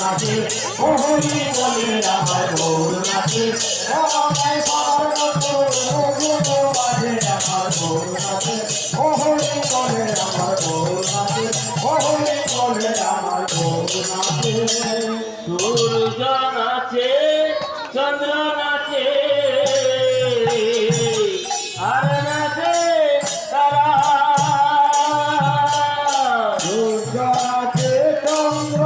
নাচে ও হরি আমার গৌর নাচে রামায় সবার বাজে আমার গৌর নাচে বলে আমার গৌর নাচে বলে আমার গৌর নাচে নাচে চন্দ্র নাচে চন্দ্র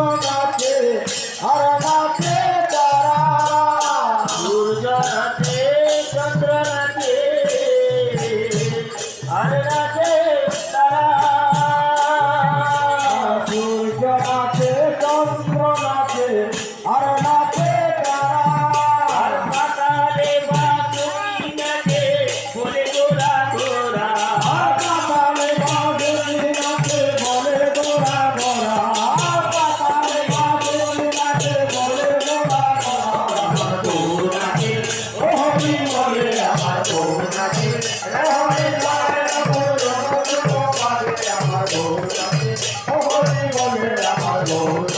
Oh,